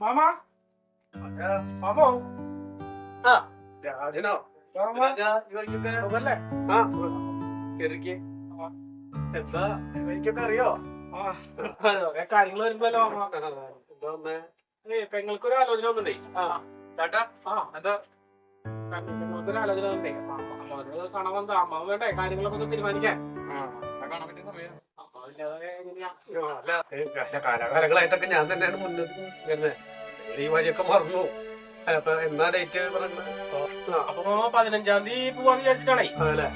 Mama? മാമോ? ആ. രാജനോ? മാമ? സുഖല്ലേ? ആ. സുഖം. കേറിക്ക്. എന്താ? ഇവർക്കൊക്കെ അറിയോ? ആ. കാര്യങ്ങൾ വരുമ്പോല്ലോ മാമ. എന്താ വന്നേ? ഏ പെങ്ങൾക്കൊരു ആലോചന വന്നിട്ടേ ആ ചേട്ടാ ആ എന്താ? പെങ്ങൾക്കൊരു ആലോചന വന്നിട്ടേ അമ്മ കാണാൻ വന്നാ അമ്മ വേണ്ടേ? കാര്യങ്ങളൊക്കെ ഒന്ന് തീരുമാനിക്കാൻ. കാണാൻ പറ്റുന്ന സമയം കാലാകാലങ്ങളായിട്ടൊക്കെ ഞാൻ തന്നെയാണ് മുന്നോട്ട് വരുന്നത് ഈ വഴിയൊക്കെ മറന്നു. അപ്പൊ എന്നാ ഡേറ്റ് അപ്പൊ പതിനഞ്ചാം തീയതി പോവാന്ന് വിചാരിച്ചിട്ടാണേ. അതല്ലേ?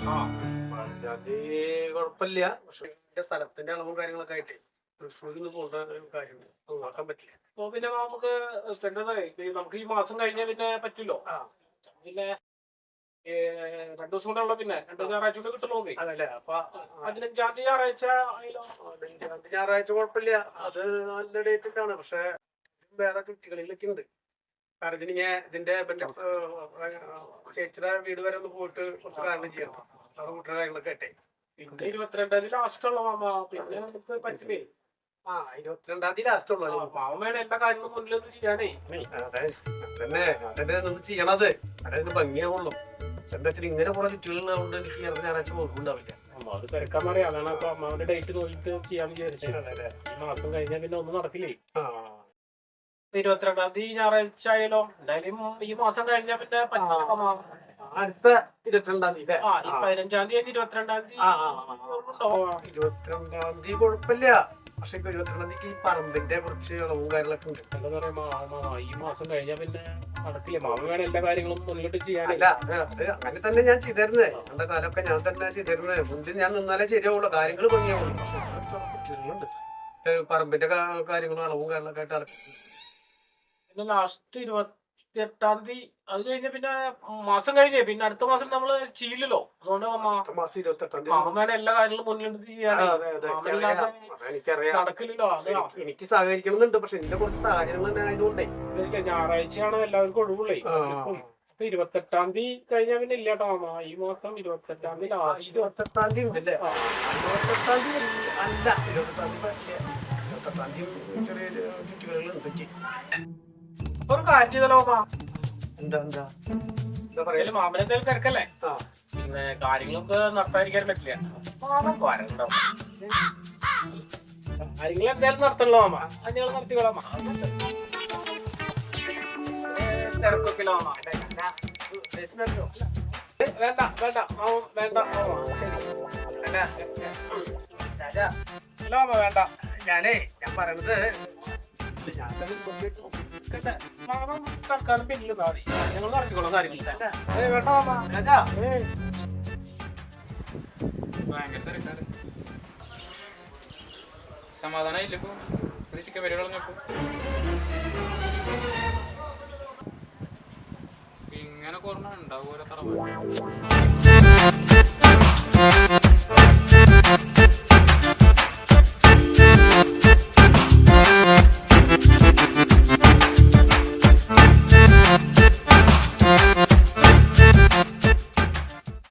പതിനഞ്ചാം തീയതി കുഴപ്പമില്ല. പക്ഷെ എന്റെ സ്ഥലത്തിന്റെ അളവും കാര്യങ്ങളൊക്കെ ആയിട്ട് തൃശ്ശൂരിൽ നിന്ന് പോകേണ്ട ഒരു അത് നോക്കാൻ പറ്റില്ല. അപ്പൊ പിന്നെ നമുക്ക് നമുക്ക് ഈ മാസം കഴിഞ്ഞാൽ പിന്നെ പറ്റില്ലോ ആ. പിന്നെ രണ്ടു ദിവസം കൂടെ ഉള്ള പിന്നെ. രണ്ടു ഞായറാഴ്ച കൂടെ കിട്ടും നോക്കി അതല്ലേ അപ്പൊ പതിനഞ്ചാം തീയതി ഞായറാഴ്ച ആയില്ലോ പതിനഞ്ചാം തീയതി ഞായറാഴ്ച കുഴപ്പമില്ല. അത് നല്ല ഡേറ്റ് ആണ്. പക്ഷെ വേറെ കുറ്റികളിലൊക്കെ ഉണ്ട്. കാരണം ഇതിന് ഇതിന്റെ ഇവന്റെ ചേച്ചിയുടെ വീട് വരെ ഒന്ന് പോയിട്ട് കുറച്ച് കാരണം ചെയ്യണം അത് കൂട്ടുന്ന കാര്യങ്ങളൊക്കെ ആയിട്ടേ പിന്നെ ഇരുപത്തിരണ്ടാം തീയതി ലാസ്റ്റ് ഉള്ള മാമ. പിന്നെ നമുക്ക് പറ്റില്ലേ ആ ഇരുപത്തിരണ്ടാം തീയതി ലാസ്റ്റ് ഉള്ളു. വേണം എല്ലാ കാര്യങ്ങളും മുന്നിലൊന്നും ചെയ്യാനേ. അതെ. അതന്നെ. അതന്നെ ചെയ്യണത്. അതെ ഭംഗിയാവുള്ളൂ. എന്താ വെച്ചാൽ ഇങ്ങനെ കുറെ ചുറ്റുകളുണ്ട് എനിക്ക് അടുത്ത ഞായറാഴ്ച അമ്മ അത് തിരക്കാൻ പറയാം. അതാണ് അപ്പൊ അമ്മാവന്റെ ഡേറ്റ് നോക്കിട്ട് ചെയ്യാന്ന് വിചാരിച്ചിട്ടുണ്ടല്ലേ ഈ മാസം കഴിഞ്ഞാൽ പിന്നെ ഒന്നും നടക്കില്ലേ? ഇരുപത്തിരണ്ടാം തീയതി ഞായറാഴ്ച ആയാലോ? എന്തായാലും ഈ മാസം കഴിഞ്ഞാൽ പിന്നെ. അടുത്ത ഇരുപത്തിരണ്ടാം തീയതി പതിനഞ്ചാം തീയതി ഇരുപത്തിരണ്ടാം തീയതി? ഇരുപത്തിരണ്ടാം തീയതി കുഴപ്പമില്ല. പക്ഷെ ഇപ്പൊ ഇരുപത്തിരണ്ടാം തീയതി ഈ പറമ്പിന്റെ കുറച്ച് ഇളവും കാര്യങ്ങളൊക്കെ ഉണ്ട്. എന്താ പറയാ ഈ മാസം കഴിഞ്ഞാൽ പിന്നെ നടക്കില്ല. മാമ വേണം എല്ലാ കാര്യങ്ങളും മുന്നിലോട്ട് അത് അങ്ങനെ തന്നെ ഞാൻ ചെയ്തിരുന്നേ. എന്റെ കാലമൊക്കെ ഞാൻ തന്നെ ചെയ്തിരുന്നത് മുന്നിൽ ഞാൻ നിന്നാലേ ശരിയാവുള്ളൂ. കാര്യങ്ങൾ ഭംഗിയാവുള്ളൂ. പക്ഷെ പറമ്പിന്റെ കാര്യങ്ങളും അളവും കാര്യങ്ങളൊക്കെ ആയിട്ട് നടക്കും പിന്നെ ലാസ്റ്റ് ഇരുപത്തി എട്ടാം തീയതി അത് കഴിഞ്ഞ പിന്നെ മാസം കഴിഞ്ഞേ. പിന്നെ അടുത്ത മാസം നമ്മൾ ചെയ്യില്ലല്ലോ അതുകൊണ്ട് മാസം ഇരുപത്തെട്ടാം തീയതി. എല്ലാ കാര്യങ്ങളും മുന്നിലെടുത്ത് ചെയ്യാനേ. ആ, അതെ, അതെ, മാമനില്ലാതെ എനിക്കറിയാം. അതെനിക്കറിയാം നടക്കില്ലല്ലോ. എനിക്ക് സഹകരിക്കണമെന്നുണ്ട്. പക്ഷെ എന്റെ കുറച്ച് സാഹചര്യങ്ങൾ തന്നെ ആയതുകൊണ്ടേ. ഞായറാഴ്ചയാണ് എല്ലാവർക്കും ഒഴിവുള്ളേ. ഇരുപത്തെട്ടാം തീയതി കഴിഞ്ഞാൽ പിന്നെ ഇല്ല കേട്ടോ മാമ. ഈ മാസം ഇരുപത്തെട്ടാം തീയതി ലാസ്റ്റ് ഇരുപത്തെട്ടാം തീയതി ഉണ്ടല്ലേ? ഇരുപത്തെട്ടാം തീയതി അല്ല. ഇരുപത്തെട്ടാം തീയതി ഇരുപത്തെട്ടാം തീയതി ചെറിയൊരു ചുറ്റുകളിലുണ്ട്. കാര്യം ചെയ്തല്ലോ മാമ എന്താ എന്താ? എന്താ പറയാ എന്തായാലും മാമനെ തിരക്കല്ലേ? പിന്നെ കാര്യങ്ങളൊക്കെ നടത്താതിരിക്കാൻ പറ്റില്ല. മാമൻ വരണ്ടോ കാര്യങ്ങൾ എന്തായാലും നടത്തണല്ലോ മാമ. അത് ഞങ്ങൾ നടത്തിക്കോളാം മാമ. തിരക്കൊക്കെ? വേണ്ട വേണ്ട. മാമ വേണ്ട മാമ. ശരി അല്ല? രാജാ. അല്ല മാമ വേണ്ട. ഞാനേ ഞാൻ പറയണത് ഞാൻ തൽക്കാലം ഞങ്ങൾ നടത്തിക്കോളാം വേണ്ട മാമ. രാജാ. തിരക്കാണ്. സമാധാനമില്ല ഇപ്പൊ. ചിക്കൻ പരിപാടി കളഞ്ഞപ്പോ ഇങ്ങനെ കൊറോണ ഉണ്ടാവും ഓരോ തറവാട്